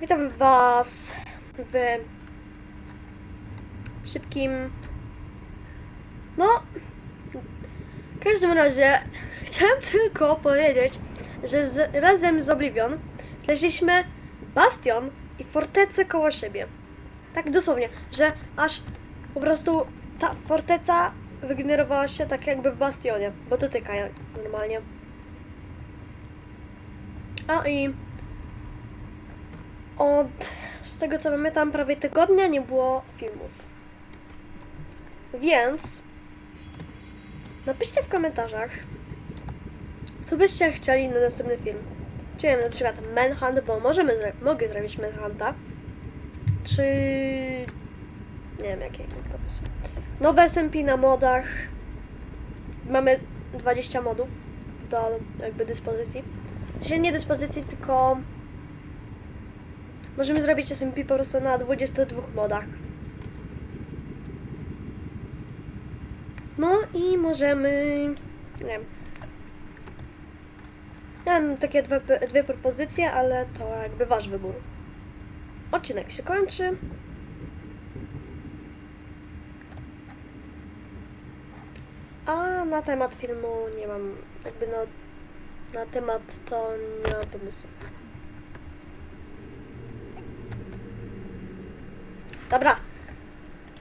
Witam Was w szybkim. No, w każdym razie chciałem tylko powiedzieć, że z, razem z Oblivion znaleźliśmy bastion i fortecę koło siebie. Tak dosłownie, że aż po prostu ta forteca wygenerowała się tak jakby w bastionie, bo dotyka normalnie. A i od, z tego co pamiętam, prawie tygodnia nie było filmów. Więc napiszcie w komentarzach, co byście chcieli na następny film. Czy wiem, na przykład Manhunt, bo możemy zro- mogę zrobić Manhunta. Czy nie wiem jakie inne pomysły. Nowe SMP na modach. Mamy 20 modów do jakby dyspozycji. W sensie nie dyspozycji, tylko możemy zrobić SMP po prostu na 22 modach. No i możemy, nie wiem, ja mam takie dwie, dwie propozycje, ale to jakby wasz wybór. Odcinek się kończy. A na temat filmu nie mam, jakby no, na temat to nie mam pomysłu. Dobra,